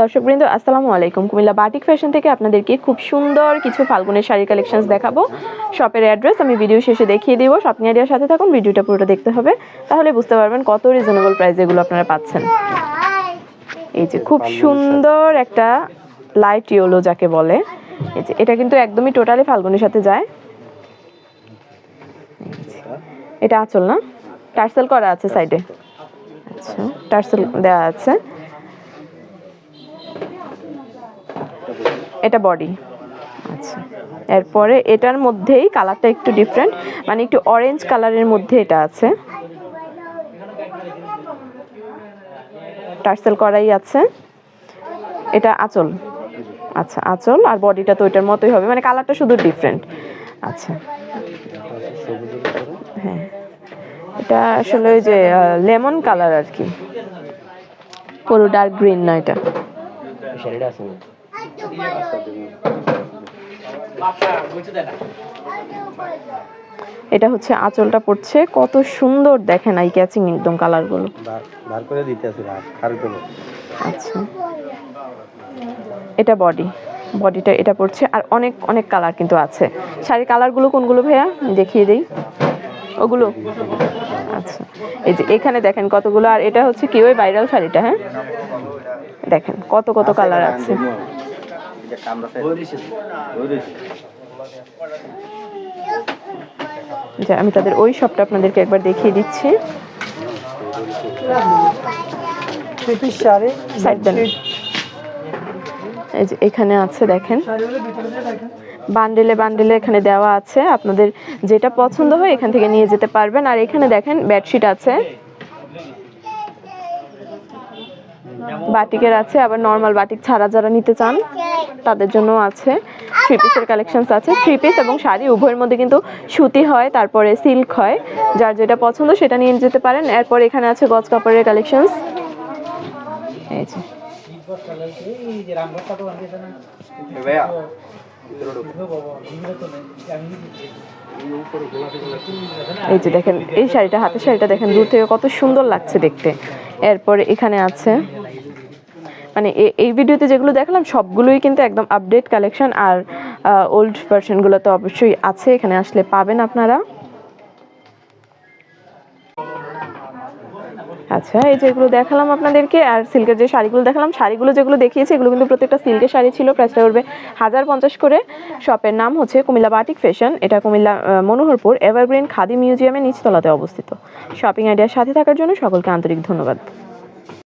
দর্শকবৃন্দ, আসসালামু আলাইকুম। কুমিল্লা বাটিক ফ্যাশন থেকে আপনাদেরকে খুব সুন্দর কিছু ফাল্গুনের শাড়ির কালেকশনস দেখাবো। শপের অ্যাড্রেস আমি ভিডিও শেষে দেখিয়ে দিব। শপিং আইডিয়ার সাথে থাকুন, ভিডিওটা পুরোটা দেখতে হবে। তাহলে বুঝতে পারবেন কত রিজনেবল প্রাইস এগুলো আপনারা পাচ্ছেন। এই যে খুব সুন্দর একটা লাইট ইয়েলো যাকে বলে। এই যে এটা কিন্তু একদমই টোটালি ফাল্গুনের সাথে যায়। এটা আঁচল না? টার্সেল করা আছে সাইডে আচ্ছা টার্সেল দেওয়া আছে। এটা বডি আচ্ছা। এরপরে এটার মধ্যেই কালারটা একটু ডিফারেন্ট মানে একটু অরেঞ্জ কালারের মধ্যে এটা আছে। টার্সেল করাই আছে। এটা আঁচল। আচ্ছা আঁচল আর বডিটা তো ওইটার মতোই হবে মানে কালারটা শুধু ডিফারেন্ট আচ্ছা। হ্যাঁ। এটা আসলে ওই যে লেমন কালার আর কি। পুরো ডার্ক গ্রিন না এটা। এটা হচ্ছে আঁচলটা পড়ছে। কত সুন্দর দেখেন আই ক্যাচিং একদম কালারগুলো বার বার করে দিতে আছে রাত খারগুলো আচ্ছা। এটা বডি বডিটা এটা পড়ছে। আর অনেক অনেক কালার কিন্তু আছে। শাড়ির কালারগুলো কোনগুলো ভাইয়া? দেখিয়ে দেই। ওগুলো? আচ্ছা। এই যে এখানে দেখেন কতগুলো। আর এটা হচ্ছে কি? ওই ভাইরাল শাড়িটা হ্যাঁ? দেখেন কত কত কালার আছে। ওই দিছে। যে আমি তাদের ওই শপটা আপনাদেরকে একবার দেখিয়ে দিচ্ছি। এই যে এখানে আছে দেখেন। বান্ডেলে বান্ডেলে এখানে দেওয়া আছে। আপনাদের যেটা পছন্দ হয় এখান থেকে নিয়ে যেতে পারবেন। আর এখানে দেখেন বেডশিট আছে। বাটিকের আছে, আবার নর্মাল বাটিক ছাড়া যারা নিতে চান, তাদের জন্য আছে। থ্রি পিসের কালেকশনস আছে। থ্রি পিস এবং শাড়ি, উভয়ের মধ্যে কিন্তু সুতি হয়, তারপরে সিল্ক হয়। যার যেটা পছন্দ সেটা নিয়ে যেতে পারেন। এরপর এখানে আছে গজ কাপড়ের কালেকশনস এই যে। এই যে দেখেন, এই শাড়িটা, হাতের শাড়িটা দেখেন, দূর থেকে কত সুন্দর লাগছে দেখতে। এরপর এখানে আছে মানে এই ভিডিওতে যেগুলো দেখালাম, সবগুলোই কিন্তু একদম আপডেট কালেকশন আর ওল্ড ভার্সনগুলো তো অবশ্যই আছে, এখানে আসলে পাবেন আপনারা। আচ্ছা এই যেগুলো দেখালাম আপনাদেরকে, আর সিল্কের যে শাড়িগুলো দেখালাম, শাড়িগুলো যেগুলো দেখিয়েছি, এগুলো কিন্তু প্রত্যেকটা সিল্কের শাড়ি ছিল প্রাইসটা করবে হাজার পঞ্চাশ করে। শপের নাম হচ্ছে কুমিল্লা বাটিক ফ্যাশন এটা কুমিল্লা মনোহরপুর এভারগ্রিন খাদি মিউজিয়ামের নিচতলাতে অবস্থিত। শপিং আইডিয়ার সাথে থাকার জন্য সকলকে আন্তরিক ধন্যবাদ।